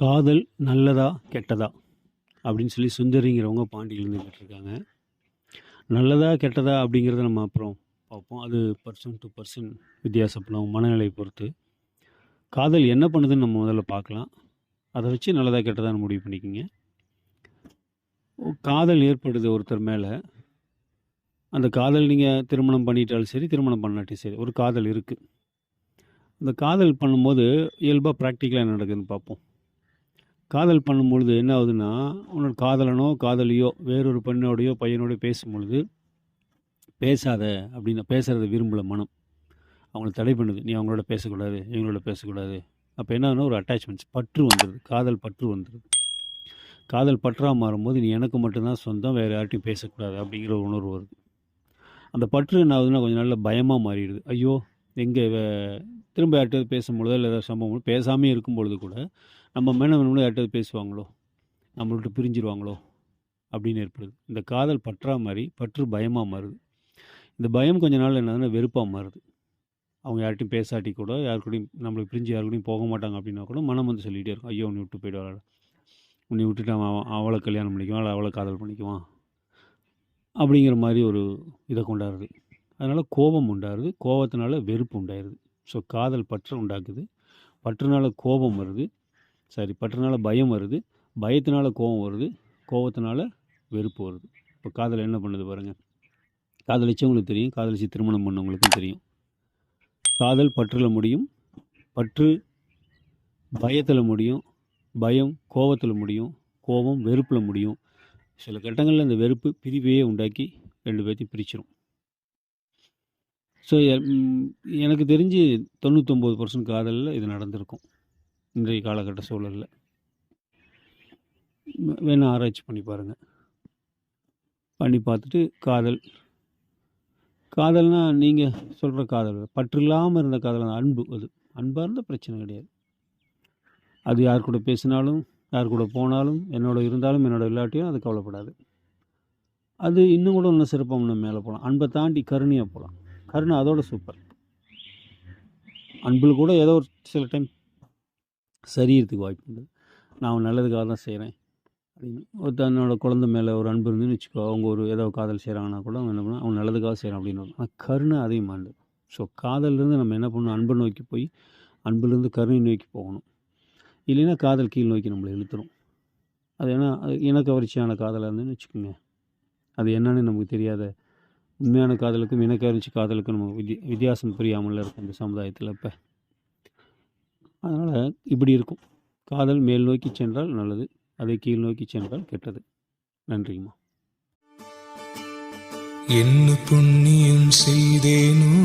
காதல் நல்லதா கெட்டதா? அப்படின்னு சொல்லி சுந்தரிங்கிறவங்க பாண்டியிலேருந்து கேட்டிருக்காங்க. நல்லதா கெட்டதா அப்படிங்கிறத நம்ம அப்புறம் பார்ப்போம். அது பர்சன் டு பர்சன் வித்தியாசப்படும் மனநிலை பொறுத்து. காதல் என்ன பண்ணுதுன்னு நம்ம முதல்ல பார்க்கலாம். அதை வச்சு நல்லதாக கெட்டதான்னு முடிவு பண்ணிக்கிங்க. காதல் ஏற்படுது ஒருத்தர் மேலே. அந்த காதல் நீங்கள் திருமணம் பண்ணிட்டாலும் சரி திருமணம் பண்ணாட்டியும் சரி ஒரு காதல் இருக்குது அந்த காதல் பண்ணும்போது இயல்பாக ப்ராக்டிக்கலாக நடக்குதுன்னு பார்ப்போம். காதல் பண்ணும்பொழுது என்ன ஆகுதுன்னா உன்னோட காதலனோ காதலியோ வேறொரு பெண்ணோடையோ பையனோடய பேசும்பொழுது பேசாத அப்படின்னு பேசுகிறத விரும்பல மனம். அவங்கள தடை பண்ணுது. நீ அவங்களோட பேசக்கூடாது இவங்களோட பேசக்கூடாது. அப்போ என்ன ஆகுதுன்னா ஒரு அட்டாச்மெண்ட்ஸ் பற்று வந்துடுது காதல் பற்று வந்துடுது காதல் பற்றாக மாறும்போது நீ எனக்கு மட்டும்தான் சொந்தம் வேறு யார்ட்டையும் பேசக்கூடாது அப்படிங்கிற ஒரு உணர்வு வருது. அந்த பற்று என்ன ஆகுதுன்னா கொஞ்சம் நல்ல பயமாக மாறிடுது. ஐயோ எங்கே திரும்ப யார்கிட்டயாவது பேசும்பொழுதோ இல்லை ஏதாவது சம்பவம் பேசாமே இருக்கும் பொழுது கூட நம்ம மேலே வேணும்னு யார்கிட்டயாவது பேசுவாங்களோ நம்மள்ட்ட பிரிஞ்சிருவாங்களோ அப்படின்னு ஏற்படுது. இந்த காதல் பற்றா மாதிரி பற்று பயமாக மாறுது. இந்த பயம் கொஞ்ச நாள் என்னதுன்னா வெறுப்பாக மாறுது. அவங்க யார்கிட்டையும் பேசாட்டி கூட யார் கூடயும் நம்மளுக்கு பிரிஞ்சு யார் கூடயும் போக மாட்டாங்க அப்படின்னா கூட மனம் வந்து சொல்லிகிட்டே இருக்கும். ஐயோ உன்னை விட்டு போயிடுவாள்? உன்னை விட்டுட்டு அவன் அவன் அவளை கல்யாணம் பண்ணிக்குவான் இல்லை அவளை காதல் பண்ணிக்குவான்? அப்படிங்கிற மாதிரி ஒரு இதை கொண்டாடுறது அதனால் கோபம் உண்டாகுது கோபத்தினால வெறுப்பு உண்டாயிருது. ஸோ காதல் பற்று உண்டாக்குது. பற்றுனால கோபம் வருது. சரி பற்றுனால பயம் வருது. பயத்தினால கோபம் வருது. கோபத்தினால வெறுப்பு வருது. இப்போ காதல் என்ன பண்ணுது பாருங்கள் காதலிச்சவங்களுக்கு தெரியும். காதலிச்சு திருமணம் பண்ணவங்களுக்கும் தெரியும். காதல் பற்றில் முடியும். பற்று பயத்தில் முடியும். பயம் கோபத்தில் முடியும். கோபம் வெறுப்பில் முடியும். சில கட்டங்களில் இந்த வெறுப்பு பிரிவையே உண்டாக்கி ரெண்டு பேர்த்தையும் பிரிச்சிடும் ஸோ எனக்கு தெரிஞ்சு தொண்ணூத்தொம்பது பர்சன்ட் காதலில் இது நடந்திருக்கும். இன்றைய காலகட்ட சூழலில். வேணால் ஆராய்ச்சி பண்ணி பாருங்கள் பண்ணி பார்த்துட்டு காதல். காதல்னால் நீங்கள் சொல்கிற காதல் பற்று இல்லாமல் இருந்த காதல் அன்பு அது அன்பாக இருந்தால் பிரச்சனை கிடையாது. அது யார் கூட பேசினாலும் யார் கூட போனாலும் என்னோட இருந்தாலும் என்னோட இல்லாட்டியும் அது கவலைப்படாது. அது இன்னும் கூட இன்னும் சிறப்பாக இன்னும் மேலே போகலாம் அன்பை தாண்டி கருணையாக போகலாம் கருணை அதோட சூப்பர் அன்பில் கூட ஏதோ ஒரு சில டைம் சரியறதுக்கு வாய்ப்பு உண்டு. நான் அவன் நல்லதுக்காக தான் செய்கிறேன் அப்படின்னு. ஒரு தன்னோட குழந்த மேலே ஒரு அன்பு இருந்துன்னு வச்சுக்கோ அவங்க ஒரு ஏதோ காதல் செய்கிறாங்கன்னா கூட அவன் என்ன பண்ண அவன் நல்லதுக்காக செய்கிறான் அப்படின்னு ஆனால் கருணை அதிகமாண்டு ஸோ காதல்லேருந்து நம்ம என்ன பண்ணணும் அன்பை நோக்கி போய் அன்புலேருந்து கருணை நோக்கி போகணும். இல்லைன்னா காதல் கீழ் நோக்கி நம்மளை இழுத்துரும். அது ஏன்னா அது இனக்கவர்ச்சியான காதலாக இருந்துன்னு வச்சுக்கோங்க. அது என்னன்னு நமக்கு தெரியாத உண்மையான காதலுக்கும் இனக்கவர்ச்சி காதலுக்கும் நம்ம வித்தி வித்தியாசம் புரியாமல் இருக்கும் இந்த சமுதாயத்தில் இப்போ. அதனால் இப்படி இருக்கும். காதல் மேல் நோக்கி சென்றால் நல்லது அதை கீழ் நோக்கி சென்றால் கெட்டது. நன்றிம்மா. என்ன புண்ணியம் செய்தேனோ